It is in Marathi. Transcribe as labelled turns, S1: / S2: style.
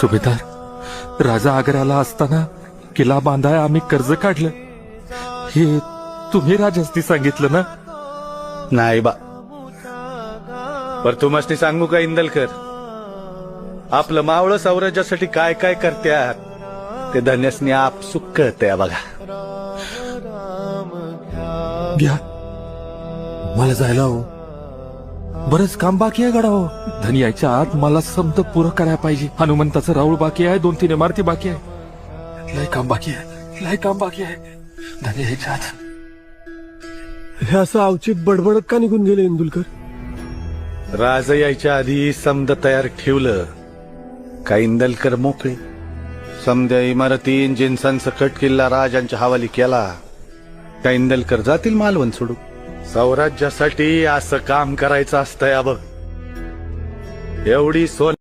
S1: सुभेदार राजा आग्र्याला असताना किल्ला बांधाय आम्ही कर्ज काढलं. हे तुम्ही राजास्ती सांगितलं ना?
S2: नाही बा. पर तू मस्ती सांगू का इंदलकर? आपलं मावळं साम्राज्यासाठी काय काय करत्यात ते धन्यसनी आपसुक कळतंय बघा.
S1: घ्या मला जायला हो बरंच काम बाकी आहे गडा हो धनी यायच्या आत मला समत पुरं करायला पाहिजे. हनुमंताचं राऊळ बाकी आहे दोन तीन इमारती बाकी आहे. लय काम बाकी आहे लय काम बाकी आहे. धनी यायच्या आत.
S3: हे असं अवचित बडबडत का निघून गेले इंदुलकर?
S2: राज यायच्या आधी समद तयार ठेवलं का इंदलकर मोकळे? समद्या इमारतीन जिन्सांसकट किल्ला राजांच्या हवाली केला का इंदलकर जातील मालवण सोडू स्वराज्यासाठी असं काम करायचं असतंय बघ. एवढी सोन